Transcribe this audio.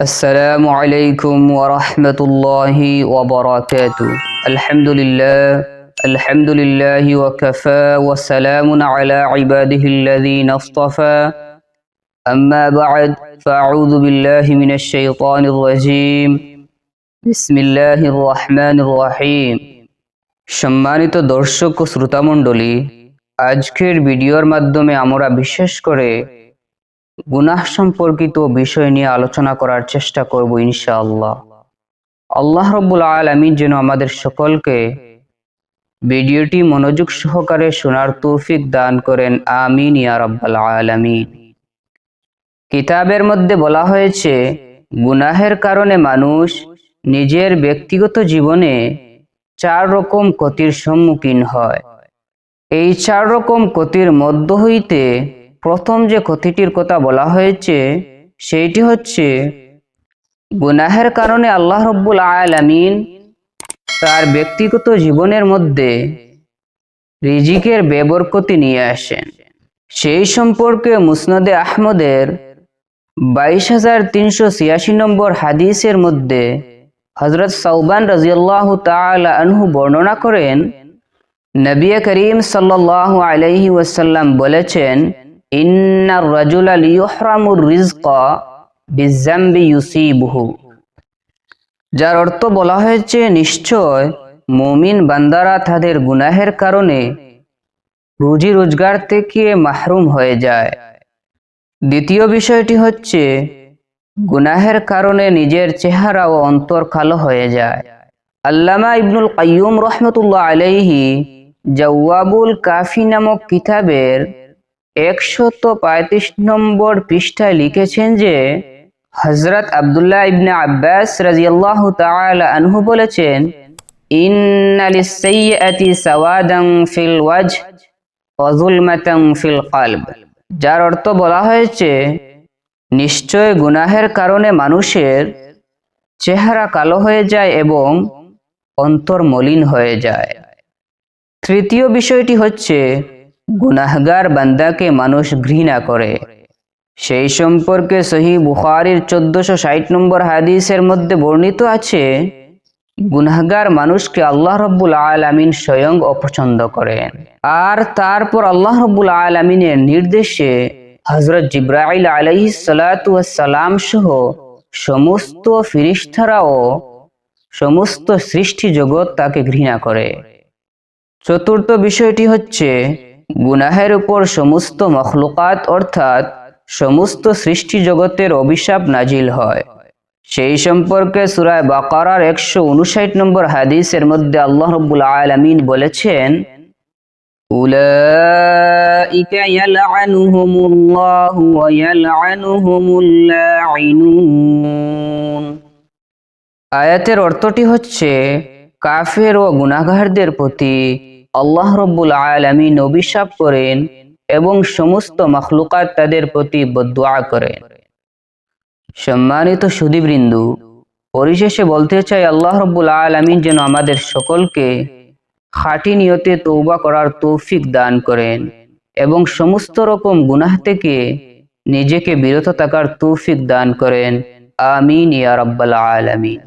السلام عليكم ورحمة الله وبركاته الحمد لله الحمد لله وكفى وسلام على عباده الذين اصطفى أما بعد فأعوذ بالله من الشيطان الرجيم بسم الله الرحمن الرحيم সম্মানিত দর্শক ও শ্রোতামণ্ডলী আজকের ভিডিওর মাধ্যমে আমরা বিশেষ করে গুনাহ সম্পর্কিত বিষয় নিয়ে আলোচনা করার চেষ্টা করব ইনশাআল্লাহ। আল্লাহ রব্বুল আলমিন যেন আমাদের সকলকে ভিডিওটি মনোযোগ সহকারে শোনার তৌফিক দান করেন, আমিন ইয়া রব্বাল আলামিন। কিতাবের মধ্যে বলা হয়েছে, গুনাহের কারণে মানুষ নিজের ব্যক্তিগত জীবনে চার রকম ক্ষতির সম্মুখীন হয়। এই চার রকম ক্ষতির মধ্য হইতে প্রথম যে ক্ষতিটির কথা বলা হয়েছে, সেইটি হচ্ছে গুনাহের কারণে আল্লাহ রব্বুল আলামিন তার ব্যক্তিগত জীবনের মধ্যে রিজিকের বেবরকতি নিয়ে আসেন। সেই সম্পর্কে মুসনদে আহমদের বাইশ হাজার তিনশো ছিয়াশি নম্বর হাদিসের মধ্যে হজরত সৌবান রাজিয়াল্লাহ তাআলা আনহু বর্ণনা করেন, নবী করিম সাল্লাল্লাহু আলাইহি ওয়াসাল্লাম বলেছেন যার অর্থ বলা হয়েছে, নিশ্চয় মুমিন বান্দারা তাদের গুনাহের কারণে রুজি রোজগার থেকে মাহরুম হয়ে যায়। দ্বিতীয় বিষয়টি হচ্ছে, গুনাহের কারণে নিজের চেহারা ও অন্তর কালো হয়ে যায়। আল্লামা ইবনুল কাইয়ুম রহমতুল্লাহ আলাইহি জওয়াবুল কাফি নামক কিতাবের একশত পঁয়ত্রিশ নম্বর পৃষ্ঠায় লিখেছেন যে হজরত আবদুল্লাহ ইবনে আব্বাস রাজিয়াল্লাহু তাআলা আনহু বলেছেন ফিল ওয়াজহ ফিল কলব। যার অর্থ বলা হয়েছে, নিশ্চয় গুনাহের কারণে মানুষের চেহারা কালো হয়ে যায় এবং অন্তর মলিন হয়ে যায়। তৃতীয় বিষয়টি হচ্ছে গুনাহগার বান্দাকে মানুষ ঘৃণা করে। সেই সম্পর্কে সহি বুখারির চোদ্দশো ষাট নম্বর হাদিসের মধ্যে বর্ণিত আছে, গুনাহগার মানুষকে আল্লাহ রব্বুল আলমিন স্বয়ং অপছন্দ করেন। আর তারপর আল্লাহ রব্বুল আলমিনের নির্দেশে হজরত জিব্রাইল আলহি সালাম সহ সমস্ত ফিরিস্তারাও সমস্ত সৃষ্টি জগৎ তাকে ঘৃণা করে। চতুর্থ বিষয়টি হচ্ছে গুনাহের উপর সমস্ত মখলুকাত অর্থাৎ সমস্ত সৃষ্টি জগতের অভিশাপ নাজিল হয় সেই সম্পর্কে সুরায় বাকারার একশো উনষাট নম্বর হাদিসের মধ্যে আল্লাহ রব্বুল আলমিন বলেছেন أولئك يلعنهم الله ويلعنهم اللاعنون আয়াতের অর্থটি হচ্ছে কাফের ও গুনাগারদের প্রতি আল্লাহ রব্বুল আলমিন অভিশাপ করেন এবং সমস্ত মখলুকাত তাদের প্রতি বদুয়া করেন। সম্মানিত সুদীবৃন্দু পরিশেষে বলতে চাই আল্লাহ রব্বুল আলমিন যেন আমাদের সকলকে খাঁটি নিয়তে তৌবা করার তৌফিক দান করেন এবং সমস্ত রকম গুনাহ থেকে নিজেকে বিরত থাকার তৌফিক দান করেন। আমিন ইয়া রব্বাল আলামিন।